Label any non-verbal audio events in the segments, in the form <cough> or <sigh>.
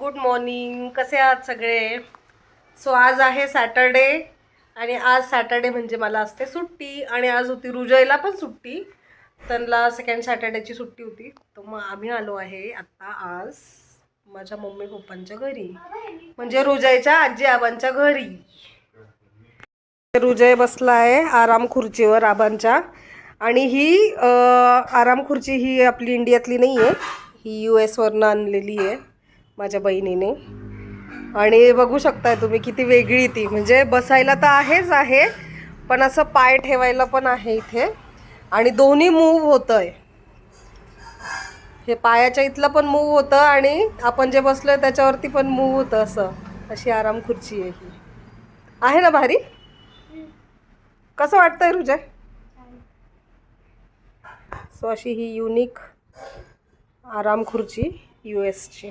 Good morning. कसे आहात सगळे? सो आज आहे सॅटरडे आणि आज सॅटरडे म्हणजे मला असते सुट्टी आणि आज होती रुजयला पण सुट्टी. त्यांना सेकंड सॅटर्डेची सुट्टी होती. तर मग आम्ही आलो आहे आत्ता आज माझ्या मम्मी पप्पांच्या घरी. म्हणजे रुजयच्या आजी आबांच्या घरी. रुजय बसला आहे आराम खुर्चीवर आबांच्या. आणि ही आराम खुर्ची ही आपली इंडियातली नाही आहे ही यू एसवरनं आणलेली आहे. माझ्या बहिणीने. आणि बघू शकताय तुम्ही किती वेगळी ती. म्हणजे बसायला तर आहेच आहे पण असं पाय ठेवायला पण आहे इथे. आणि दोन्ही मूव होतं आहे हे पायाच्या इथलं पण मूव होतं आणि आपण जे बसलोय त्याच्यावरती पण मूव होतं असं. अशी आराम खुर्ची आहे ही. आहे ना भारी? कसं वाटतंय रुजय सो अशी ही युनिक आराम खुर्ची यू एसची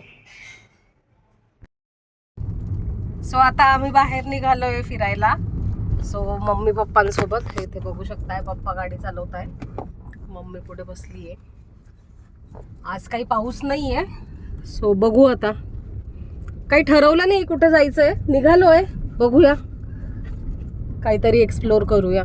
सो आता आम्ही बाहेर निघालोय फिरायला. सो मम्मी पप्पांसोबत. हे इथे बघू शकताय पप्पा गाडी चालवत आहे मम्मी पुढे बसली आहे आज काही पाऊस नाही आहे सो बघू आता. काही ठरवलं नाही कुठे जायचंय. निघालोय. बघूया. काहीतरी एक्सप्लोर करूया.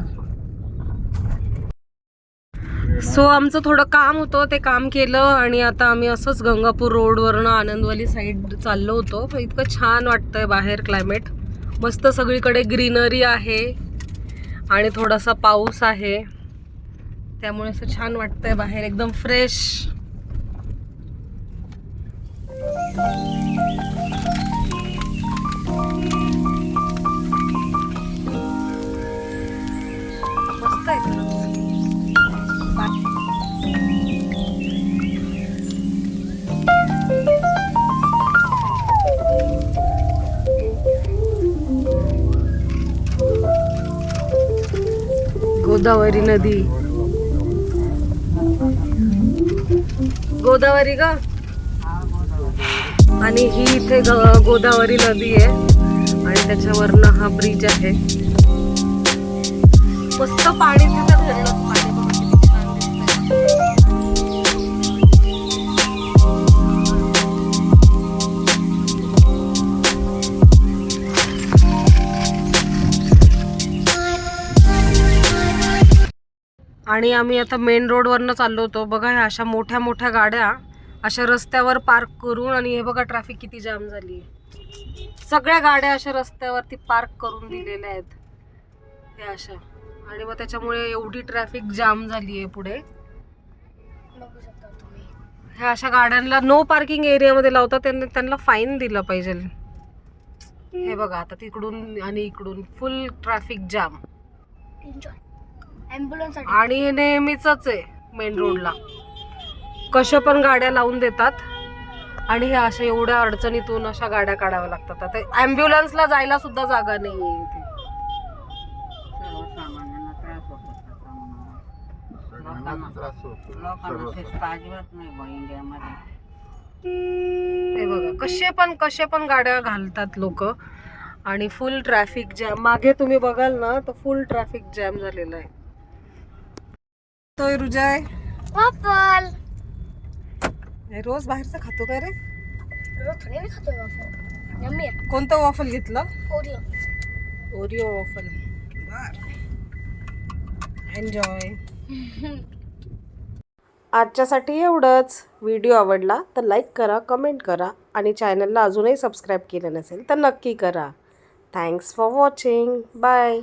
सो आमचं थोडं काम होतं ते काम केलं आणि आता आम्ही असंच गंगापूर रोडवरनं आनंदवाली साईड चाललो होतो. तर इतकं छान वाटतंय बाहेर क्लायमेट मस्त सगळीकडे ग्रीनरी आहे आणि थोडासा पाऊस आहे. त्यामुळे असं छान वाटतंय बाहेर एकदम फ्रेश गोदावरी नदी. गोदावरी का? आणि ही इथे ग- गोदावरी नदी आहे. आणि त्याच्यावरनं हा ब्रिज आहे. मस्त पाणी तिथं धरणाचं आणि आम्ही आता मेन रोडवरनं चाललो होतो. बघा ह्या अशा मोठ्या मोठ्या गाड्या अशा रस्त्यावर पार्क करून आणि हे बघा ट्रॅफिक किती जाम झाली. सगळ्या गाड्या अशा रस्त्यावरती पार्क करून दिलेल्या आहेत. हे अशा. आणि मग त्याच्यामुळे एवढी ट्रॅफिक जाम झाली आहे पुढे. ह्या अशा गाड्यांना नो पार्किंग एरियामध्ये लावतात त्यांना त्यांना फाईन दिलं पाहिजे. हे बघा आता तिकडून आणि इकडून फुल ट्रॅफिक जाम एन्जॉय आणि हे नेहमीच आहे मेन रोडला. कशा पण गाड्या लावून देतात आणि हे अशा एवढ्या अडचणीतून अशा गाड्या काढाव्या लागतात. आता ॲम्ब्युलन्सला जायला सुद्धा जागा नाही आहे इथे सर्वसामान्यांना त्रास होतो त्याचा म्हणून. सगळ्यांनाच त्रास होतो. लोकांना सर्व शिस्त अजिबात नाही बा इंडियामध्ये. हे बघा कसे पण कसे पण गाड्या घालतात लोक आणि फुल ट्रॅफिक जॅम मागे तुम्ही बघाल ना तर फुल ट्रॅफिक जॅम झालेलं आहे. तोय रुजय? वाफल. रोज बाहेरचं खातो काय रे? रोज थोडी खातोय वाफल. यम्मी आहे. कोणतं वॉफल घेतलं? ओरिओ. ओरिओ वॉफल एन्जॉय <laughs> आजच्यासाठी एवढंच. व्हिडिओ आवडला तर लाईक करा कमेंट करा आणि चॅनलला अजूनही सबस्क्राईब केलं नसेल तर नक्की करा. Thanks for watching bye